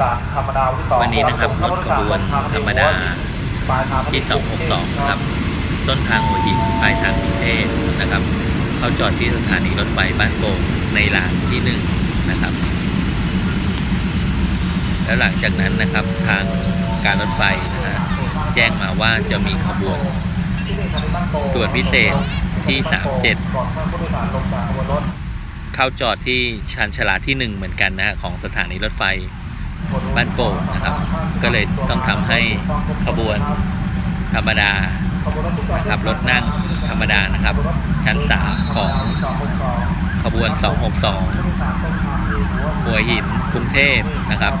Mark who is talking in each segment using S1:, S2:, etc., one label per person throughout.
S1: วันที่สอง
S2: วันนี้นะครับรถขบวนธรรมดา
S1: ปลายทาง
S2: ที่ 262ครับ ต้นทางหัวหินปลายทางกรุงเทพนะครับ เข้าจอดที่สถานีรถไฟบ้านโป่งในลานที่หนึ่งนะครับ แล้วหลังจากนั้นนะครับทางการรถไฟนะฮะแจ้งมาว่าจะมีขบวนตรวจพิเศษที่ 37
S1: ก่อนให้ผู้โดยสารลงจากขบวนรถ
S2: เข้าจอดที่ชานชาลาที่ 1 เหมือนกันนะฮะของสถานีรถไฟ บ้านโป่งนะครับ ก็เลยต้องทำให้ขบวนธรรมดานะครับรถนั่งธรรมดานะครับ ชั้น3ของขบวน 262 หัวหินกรุงเทพนะครับ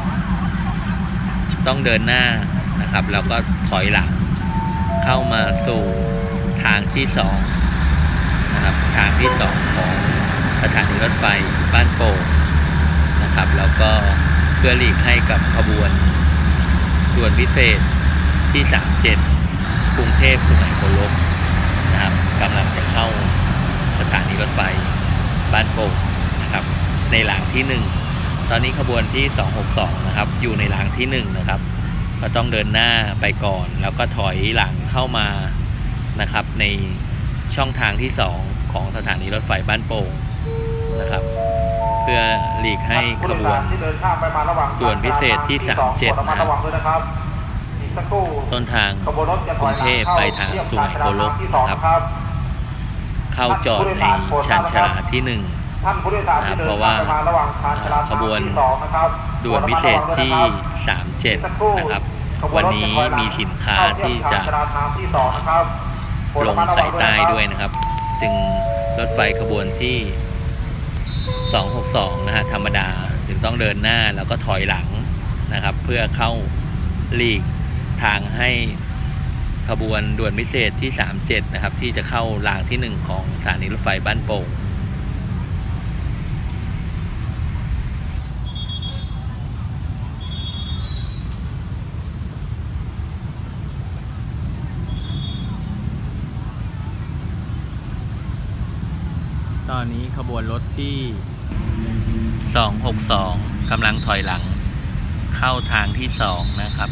S2: ต้องเดินหน้านะครับแล้วก็ถอยหลังเข้ามาสู่ทางที่สองนะครับทางที่สองของสถานีรถไฟบ้านโป่งนะครับ แล้วก็ พื่อหลีกให้กับขบวนด่วนพิเศษที่ 37 กรุงเทพสุไหงโกลกนะครับกำลังจะเข้าสถานีรถไฟบ้านโป่งนะครับในหลังที่ 1 ตอนนี้ขบวนที่ 262 นะครับ อยู่ในหลังที่ 1 นะครับ ก็ต้องเดินหน้าไปก่อน แล้วก็ถอยหลังเข้ามานะครับในช่องทางที่ 2 ของสถานีรถไฟบ้านโป่งนะครับ เพื่อหลีกให้ขบวน
S1: ที่เดินข้ามไปมาระหว่าง
S2: ด่วนพิเศษที่
S1: สอง
S2: 37
S1: ระมัดระวังด้วยนะครับอีกสักครู่
S2: ต้นทาง
S1: ขบวนรถจะถอยหลั
S2: กรุงเทพไปทางสุไหงโกลก
S1: ที่สอง
S2: นะครับ
S1: ครับ
S2: เข้าจอดในชานชาลาที่
S1: ท่านผู้โดยสารที่เดิน
S2: เพราะว่า
S1: ข้ามไปมาระหว่างชานชาลา
S2: ขบวน
S1: ที่สองนะครับ
S2: 1ด่วนพิเศษที่ 37 นะครับ วันนี้มีสินค้าที่จะ
S1: เข้าเทียบชานชาลาทางที่สองนะครับ
S2: ลงสายใต้ด้วยนะครับ จึงรถไฟขบวนที่ 262 นะฮะธรรมดาถึงต้องเดินหน้าแล้วก็ถอยหลังนะครับ เพื่อเข้าหลีกทางให้ขบวนด่วนพิเศษที่ 37 นะครับ ที่จะเข้ารางที่ 1 ของสถานีรถไฟบ้านโป่ง ตอนนี้ขบวนรถที่ 262กำลังถอยหลัง เข้าทางที่ 2 นะครับ